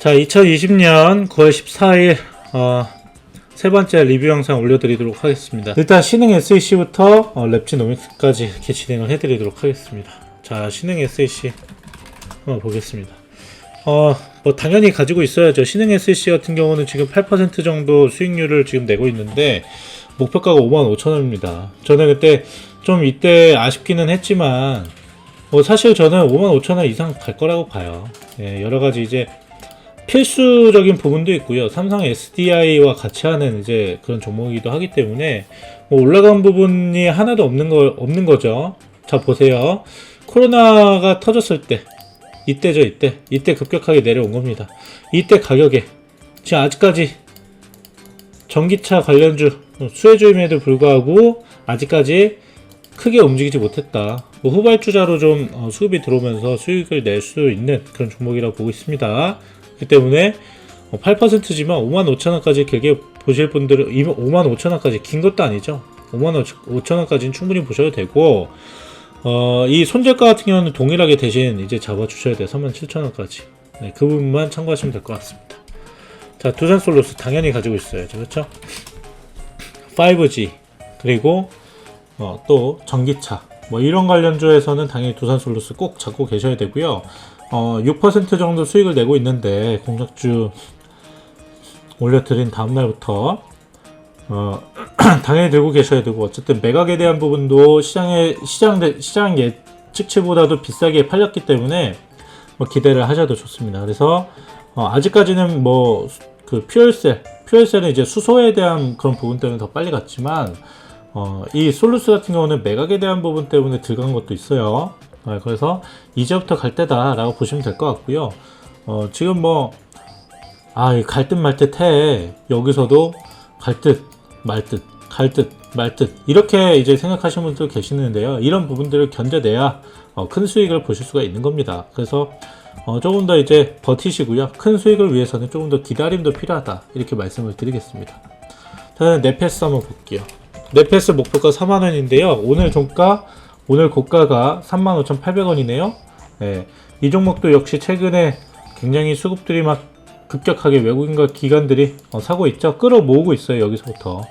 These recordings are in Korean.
자, 2020년 9월 14일 어, 세 번째 리뷰 영상 올려드리도록 하겠습니다. 일단 신흥 SEC부터 어, 랩지 노믹스까지 이렇게 진행을 해드리도록 하겠습니다. 자, 신흥 SEC 한번 보겠습니다. 어, 뭐 당연히 가지고 있어야죠. 신흥 SEC 같은 경우는 지금 8% 정도 수익률을 지금 내고 있는데 목표가가 55,000원입니다. 저는 그때 좀 이때 아쉽기는 했지만 뭐 사실 저는 55,000원 이상 갈 거라고 봐요. 예, 여러 가지 이제 필수적인 부분도 있고요. 삼성 SDI와 같이 하는 이제 그런 종목이기도 하기 때문에 뭐 올라간 부분이 하나도 없는 거 없는 거죠. 자 보세요. 코로나가 터졌을 때 이때죠 이때 이때 급격하게 내려온 겁니다. 이때 가격에 지금 아직까지 전기차 관련주 수혜주임에도 불구하고 아직까지 크게 움직이지 못했다. 뭐 후발주자로 좀 어, 수급이 들어오면서 수익을 낼 수 있는 그런 종목이라고 보고 있습니다. 그렇기 때문에 8%지만 5만 5천 원까지 길게 보실 분들은 5만 5천 원까지 긴 것도 아니죠. 5만 5천 원까지는 충분히 보셔도 되고 어, 이 손절가 같은 경우는 동일하게 대신 이제 잡아주셔야 돼요. 3만 7천 원까지. 네, 그 부분만 참고하시면 될 것 같습니다. 자, 두산 솔루스 당연히 가지고 있어야죠. 그렇죠? 5G 그리고 어, 또 전기차 뭐 이런 관련주에서는 당연히 두산 솔루스 꼭 잡고 계셔야 되고요. 어, 6% 정도 수익을 내고 있는데 공략주 올려드린 다음 날부터 어, 당연히 들고 계셔야 되고 어쨌든 매각에 대한 부분도 시장의 시장 대- 시장 예측치보다도 비싸게 팔렸기 때문에 뭐 기대를 하셔도 좋습니다. 그래서 어, 아직까지는 뭐 그 퓨얼셀 퓨얼셀은 이제 수소에 대한 그런 부분 때문에 더 빨리 갔지만 어, 이 솔루스 같은 경우는 매각에 대한 부분 때문에 들어간 것도 있어요. 어, 그래서 이제부터 갈 때다 라고 보시면 될 것 같고요. 어, 지금 뭐, 아, 갈 듯 말 듯 해. 여기서도 갈 듯, 말 듯, 갈 듯, 말 듯. 이렇게 이제 생각하시는 분들 계시는데요. 이런 부분들을 견뎌내야 어, 큰 수익을 보실 수가 있는 겁니다. 그래서 어, 조금 더 이제 버티시고요. 큰 수익을 위해서는 조금 더 기다림도 필요하다. 이렇게 말씀을 드리겠습니다. 저는 네페스 한번 볼게요. 네페스 목표가 4만원인데요. 오늘 종가, 오늘 고가가 35,800원이네요. 네, 이 종목도 역시 최근에 굉장히 수급들이 막 급격하게 외국인과 기관들이 어, 사고 있죠. 끌어모으고 있어요. 여기서부터.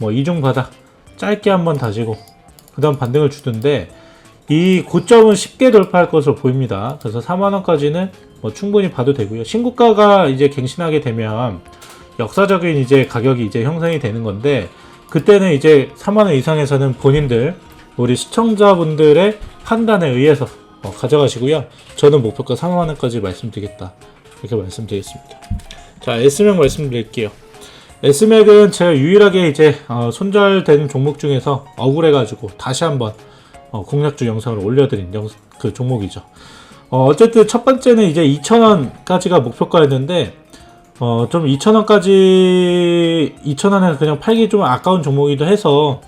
뭐 이중 바닥 짧게 한번 다지고 그 다음 반등을 주던데 이 고점은 쉽게 돌파할 것으로 보입니다. 그래서 4만 원까지는 뭐 충분히 봐도 되고요. 신고가가 이제 갱신하게 되면 역사적인 이제 가격이 이제 형성이 되는 건데 그때는 이제 3만원 이상에서는 본인들 우리 시청자분들의 판단에 의해서 어, 가져가시고요. 저는 목표가 3만원까지 말씀드리겠다. 이렇게 말씀드리겠습니다. 자, S맥 말씀드릴게요. S맥은 제가 유일하게 이제 어, 손절된 종목 중에서 억울해가지고 다시 한번 어, 공략주 영상을 올려드린 영, 그 종목이죠. 어, 어쨌든 첫 번째는 이제 2,000원까지가 목표가였는데 어, 좀 2,000원까지 2,000원에 그냥 팔기 좀 아까운 종목이기도 해서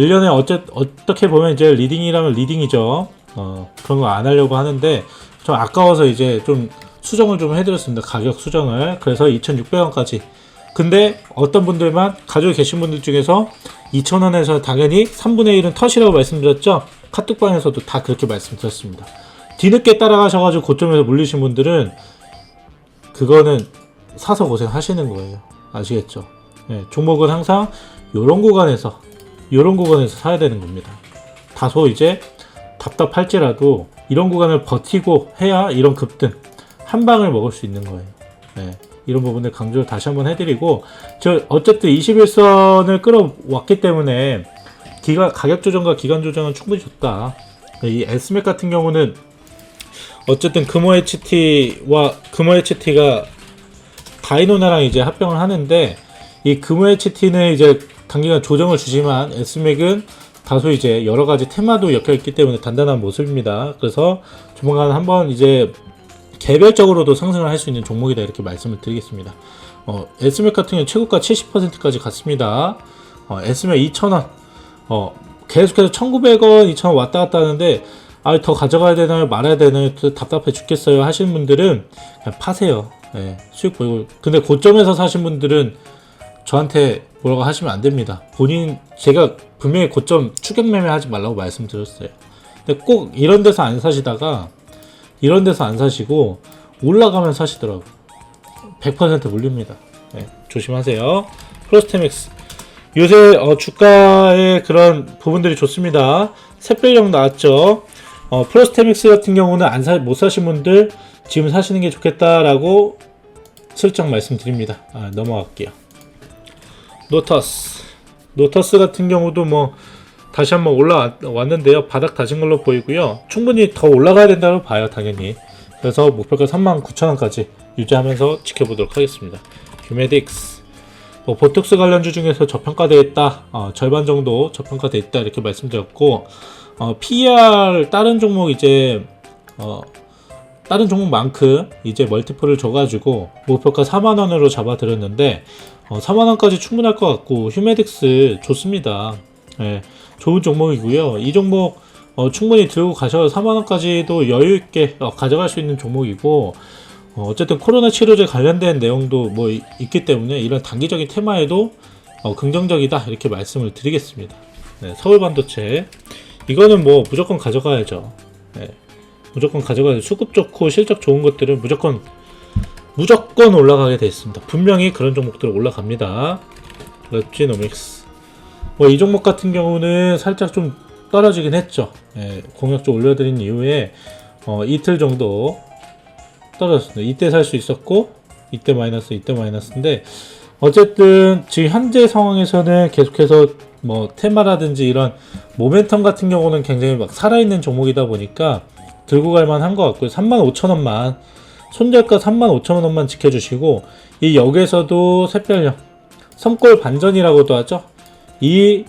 1년에 어째, 어떻게 보면 이제 리딩이라면 리딩이죠. 어, 그런 거 안 하려고 하는데 좀 아까워서 이제 좀 수정을 좀 해드렸습니다. 가격 수정을. 그래서 2,600원까지. 근데 어떤 분들만 가지고 계신 분들 중에서 2,000원에서 당연히 3분의 1은 터시라고 말씀드렸죠. 카톡방에서도 다 그렇게 말씀드렸습니다. 뒤늦게 따라가셔가지고 고점에서 물리신 분들은 그거는 사서 고생하시는 거예요. 아시겠죠? 예, 종목은 항상 요런 구간에서 요런 구간에서 사야 되는 겁니다. 다소 이제 답답할지라도 이런 구간을 버티고 해야 이런 급등 한 방을 먹을 수 있는 거예요. 예, 이런 부분을 강조를 다시 한번 해드리고 저 어쨌든 21선을 끌어왔기 때문에 기가, 가격 조정과 기간 조정은 충분히 좋다. 이 S맥 같은 경우는 어쨌든 금호 HT와 금호 HT가 다이노나랑 이제 합병을 하는데 이 금호 HT는 이제 단기간 조정을 주지만 S맥은 다소 이제 여러 가지 테마도 엮여 있기 때문에 단단한 모습입니다. 그래서 조만간 한번 이제 개별적으로도 상승을 할 수 있는 종목이다 이렇게 말씀을 드리겠습니다. 어, S맥 같은 경우 최고가 70%까지 갔습니다. 어, S맥 2,000원. 어, 계속해서 1,900원, 2,000원 왔다 갔다 하는데 아, 더 가져가야 되나요? 말아야 되나요? 또 답답해 죽겠어요. 하시는 분들은 그냥 파세요. 예, 수익 보이고. 근데 고점에서 사신 분들은 저한테 뭐라고 하시면 안 됩니다. 본인, 제가 분명히 고점 추격 매매 하지 말라고 말씀드렸어요. 근데 꼭 이런 데서 안 사시다가 이런 데서 안 사시고 올라가면 사시더라고. 100% 물립니다. 네, 조심하세요. 프로스테믹스 요새 어, 주가의 그런 부분들이 좋습니다. 샛별령 나왔죠. 어, 프로스테믹스 같은 경우는 안 사, 못 사신 분들 지금 사시는 게 좋겠다라고 슬쩍 말씀드립니다. 아, 넘어갈게요. 노터스. 노터스 같은 경우도 뭐 다시 한번 올라왔는데요. 바닥 다진 걸로 보이고요. 충분히 더 올라가야 된다고 봐요, 당연히. 그래서 목표가 39,000원까지 유지하면서 지켜보도록 하겠습니다. 휴메딕스. 뭐 보톡스 관련주 중에서 저평가되어 있다. 어, 절반 정도 저평가되어 있다. 이렇게 말씀드렸고, 어, PER 다른 종목 이제, 어, 다른 종목만큼 이제 멀티플을 줘가지고 목표가 4만원으로 잡아드렸는데, 어, 4만원까지 충분할 것 같고, 휴메딕스 좋습니다. 예, 좋은 종목이고요. 이 종목 어, 충분히 들고 가셔서 4만원까지도 여유있게 어, 가져갈 수 있는 종목이고, 어, 어쨌든 코로나 치료제 관련된 내용도 뭐 이- 있기 때문에 이런 단기적인 테마에도 어, 긍정적이다 이렇게 말씀을 드리겠습니다. 네, 서울 반도체 이거는 뭐 무조건 가져가야죠. 네, 무조건 가져가야죠. 수급 좋고 실적 좋은 것들은 무조건 무조건 올라가게 돼 있습니다. 분명히 그런 종목들 올라갑니다. 랩지노믹스 뭐 이 종목 같은 경우는 살짝 좀 떨어지긴 했죠. 예, 공약 좀 올려드린 이후에 어, 이틀 정도 떨어졌습니다. 이때 살 수 있었고 이때 마이너스 이때 마이너스인데 어쨌든 지금 현재 상황에서는 계속해서 뭐 테마라든지 이런 모멘텀 같은 경우는 굉장히 막 살아있는 종목이다 보니까 들고 갈 만한 것 같고요. 35,000원만 손절가 35,000원만 지켜주시고 이 역에서도 샛별령 섬골 반전이라고도 하죠. 이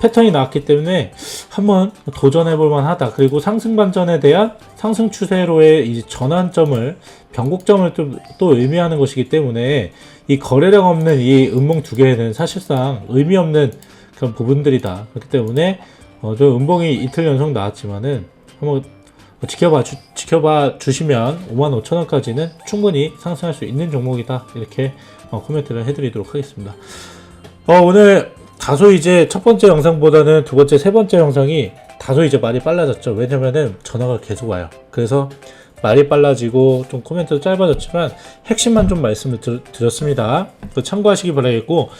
패턴이 나왔기 때문에 한번 도전해 볼 만하다. 그리고 상승 반전에 대한 상승 추세로의 이 전환점을 변곡점을 또, 또 의미하는 것이기 때문에 이 거래량 없는 이 음봉 두 개는 사실상 의미 없는 그런 부분들이다. 그렇기 때문에 어, 저 음봉이 이틀 연속 나왔지만은 한번 지켜봐 주, 지켜봐 주시면 55,000원까지는 충분히 상승할 수 있는 종목이다. 이렇게 어, 코멘트를 해드리도록 하겠습니다. 어, 오늘 다소 이제 첫 번째 영상보다는 두 번째, 세 번째 영상이 다소 이제 말이 빨라졌죠. 왜냐면은 전화가 계속 와요. 그래서 말이 빨라지고 좀 코멘트도 짧아졌지만 핵심만 좀 말씀을 드, 드렸습니다. 그 참고하시기 바라겠고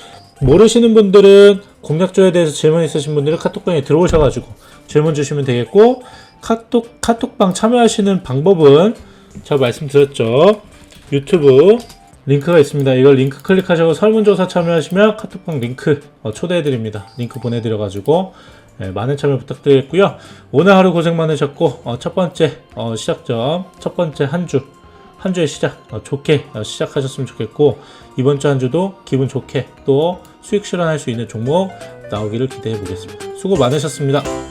모르시는 분들은 공략조에 대해서 질문 있으신 분들은 카톡방에 들어오셔가지고 질문 주시면 되겠고 카톡 카톡방 참여하시는 방법은 제가 말씀드렸죠. 유튜브 링크가 있습니다. 이걸 링크 클릭하셔서 설문조사 참여하시면 카톡방 링크 어, 초대해드립니다. 링크 보내드려가지고 예, 많은 참여 부탁드리겠고요. 오늘 하루 고생 많으셨고 어, 첫 번째 어, 시작점, 첫 번째 한 주, 한 주의 시작 어, 좋게 어, 시작하셨으면 좋겠고 이번 주 한 주도 기분 좋게 또 수익 실현할 수 있는 종목 나오기를 기대해 보겠습니다. 수고 많으셨습니다.